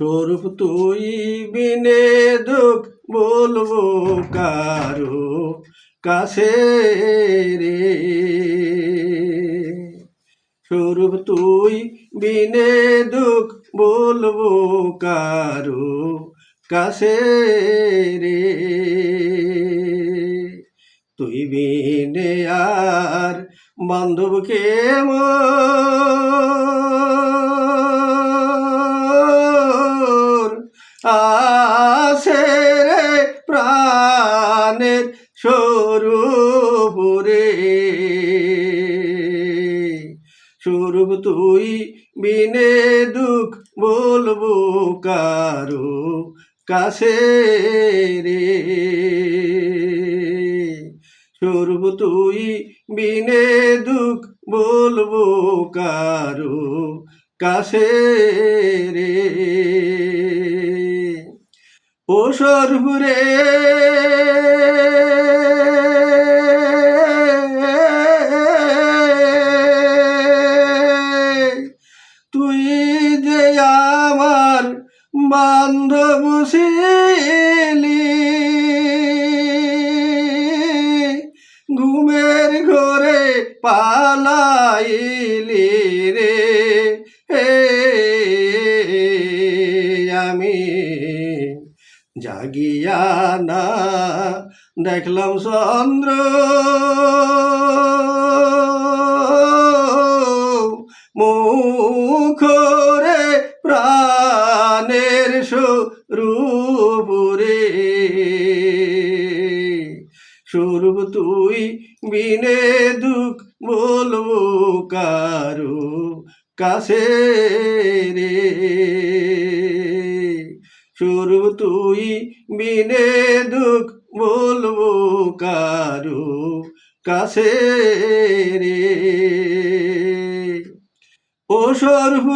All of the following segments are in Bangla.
স্বরূপ তুই বিনে দুঃখ বলব কারও কাছে রে। স্বরূপ তুই বিনে দুঃখ বলব কারও কাছে রে। তুই বিনে আর বান্ধবকে মোর স্বরূপ রে স্বরূপ তুই বিনে দুঃখ বলব কারও কাছে রে। স্বরূপ তুই বিনে দুঃখ বলব কারও কাছে রে। ও স্বরূপ বান্ধব ছিলি ঘুমের ঘরে পালাইলি রে। হে আমি জাগিয়া না দেখলাম চন্দ্র। মুখরে স্বরূপ তুই বিনে দুঃখ বলব কারও কাছে রে। স্বরূপ তুই বিনে দুঃখ বলব কারও কাছে রে। ও স্বরূপ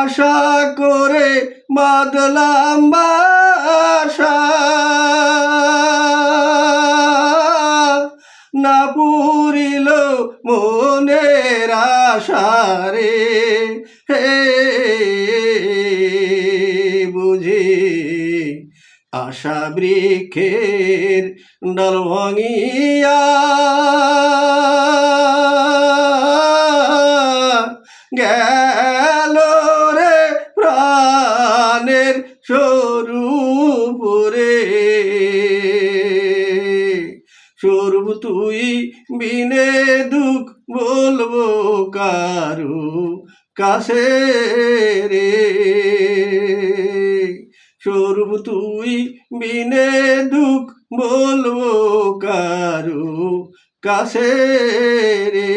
আশা করে বাদলাম বাসা। না পুরিল মনের আশা রে। হে, বুঝি আশা বৃক্ষের ডাল ভাঙিয়া তুই বিনে দুঃখ বলব কারু কাছে রে। স্বরূপ তুই বিনে দুঃখ বলব কারু কাছে রে।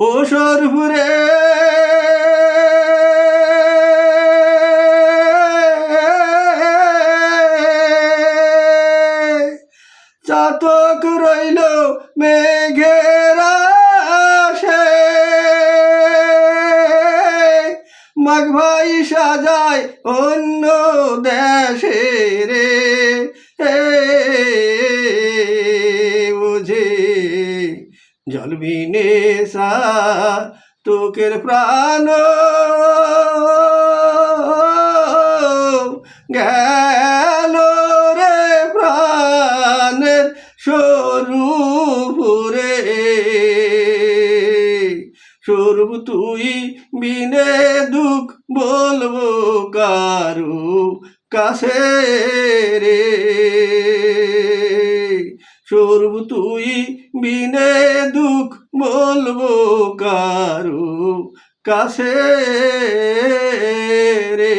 ও স্বরূপ চাতক রইল মেঘের আশে। মাঘ ভাই সাজায় অন্য দেশে রে। বুঝে জল বিনে সা তোকের প্রাণ। গেল স্বরূপ তুই বিনে দুঃখ বলব কারু কাছে রে। স্বরূপ তুই বিনে দুঃখ বলব কারু কাছে রে।